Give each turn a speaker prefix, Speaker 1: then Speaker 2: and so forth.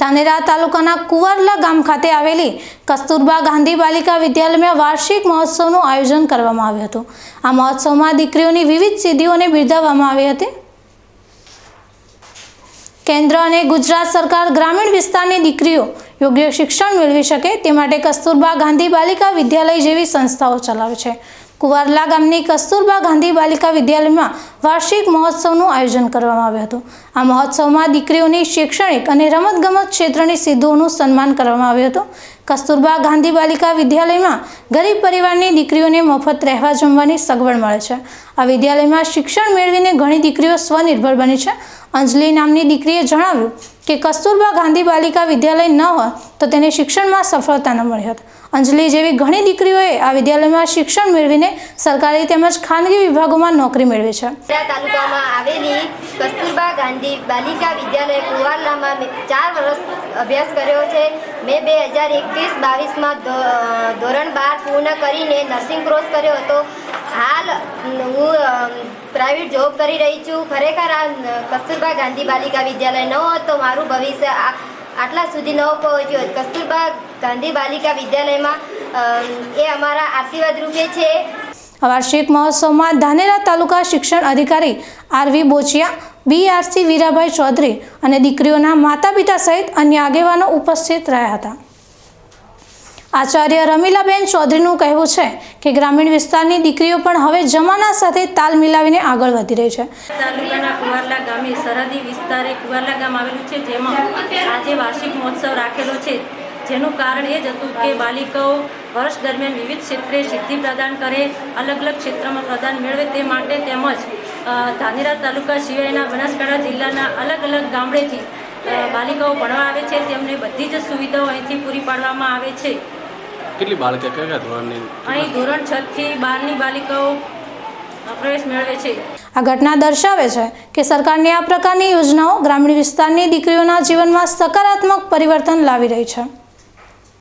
Speaker 1: ધાનેરા તાલુકાના કુવારલા ગામ ખાતે આવેલી કસ્તુરબા ગાંધી બાલિકા વિદ્યાલયમાં વાર્ષિક મહોત્સવનું આયોજન કરવામાં આવ્યું હતું. આ મહોત્સવમાં દીકરીઓની વિવિધ સિદ્ધિઓને બિરદાવવામાં આવી હતી. કેન્દ્ર અને ગુજરાત સરકાર ગ્રામીણ વિસ્તારની દીકરીઓ યોગ્ય શિક્ષણ મેળવી શકે તે માટે કસ્તુરબા ગાંધી બાલિકા વિદ્યાલય જેવી સંસ્થાઓ ચલાવે છે. કુવારલા ગામની કસ્તુરબા ગાંધી બાલિકા વિદ્યાલયમાં વાર્ષિક મહોત્સવનું આયોજન કરવામાં આવ્યું હતું. આ મહોત્સવમાં દીકરીઓની શૈક્ષણિક અને રમતગમત ક્ષેત્રની સિદ્ધિઓનું સન્માન કરવામાં આવ્યું હતું. કસ્તુરબા ગાંધી બાલિકા વિદ્યાલયમાં ગરીબ પરિવારની દીકરીઓને મફત રહેવા જમવાની સગવડ મળે છે. આ વિદ્યાલયમાં શિક્ષણ મેળવીને ઘણી દીકરીઓ સ્વનિર્ભર બની છે. અંજલિ નામની દીકરીએ જણાવ્યું કે કસ્તુરબા ગાંધી બાલિકા વિદ્યાલય ન હોત તો તેને શિક્ષણમાં સફળતા ન મળી હોત. અંજલિ જેવી ઘણી દીકરીઓએ આ વિદ્યાલયમાં શિક્ષણ મેળવીને સરકારી તેમજ ખાનગી વિભાગોમાં નોકરી મેળવી છે.
Speaker 2: તાલુકામાં આવેલી કસ્તુરબા ગાંધી બાલિકા વિદ્યાલય કુવારલામાં ચાર વર્ષ અભ્યાસ કર્યો છે. મેં બે હજાર એકવીસ બાવીસમાં ધોરણ બાર પૂર્ણ કરીને નર્સિંગ કોર્સ કર્યો હતો. હાલ હું પ્રાઇવેટ જોબ કરી રહી છું. ખરેખર આ કસ્તુરબા ગાંધી બાલિકા વિદ્યાલય ન હોત તો મારું ભવિષ્ય આટલા સુધી ન પહોંચ્યું કસ્તુરબા ગાંધી બાલિકા વિદ્યાલયમાં એ અમારા આશીર્વાદ રૂપે છે.
Speaker 1: વાર્ષિક મહોત્સવમાં ધાનેરા તાલુકા શિક્ષણ અધિકારી આરવી બોચિયા, બીઆરસી વીરાભાઈ ચૌધરી અને દીકરીઓના માતા પિતા સહિત અન્ય આગેવાનો ઉપસ્થિત રહ્યા હતા. આચાર્ય રમીલાબેન ચૌધરીનું કહેવું છે કે ગ્રામીણ વિસ્તારની દીકરીઓ પણ હવે જમાના સાથે તાલ મિલાવીને આગળ વધી રહી છે.
Speaker 3: તાલુકાના કુવારલા ગામે સરહદી વિસ્તારે કુવારલા ગામ આવેલું છે, જેમાં આજે વાર્ષિક મહોત્સવ રાખેલો છે. જેનું કારણ એ જ હતું કે બાલિકાઓ વર્ષ દરમિયાન વિવિધ ક્ષેત્રે સિદ્ધિ પ્રદાન કરે, અલગ અલગ ક્ષેત્રમાં પ્રદાન મેળવે તે માટે તેમજ ધાનેરા તાલુકા સિવાયના બનાસકાંઠા જિલ્લાના અલગ અલગ ગામડેથી બાલિકાઓ ભણવા આવે છે. તેમને બધી જ સુવિધાઓ અહીંથી પૂરી પાડવામાં આવે છે.
Speaker 4: કેટલી બાળકે કયા કયા ધોરણની?
Speaker 3: અહીં ધોરણ છ થી બારની બાલિકાઓ પ્રવેશ મેળવે છે.
Speaker 1: આ ઘટના દર્શાવે છે કે સરકારની આ પ્રકારની યોજનાઓ ગ્રામીણ વિસ્તારની દીકરીઓના જીવનમાં સકારાત્મક પરિવર્તન લાવી રહી છે.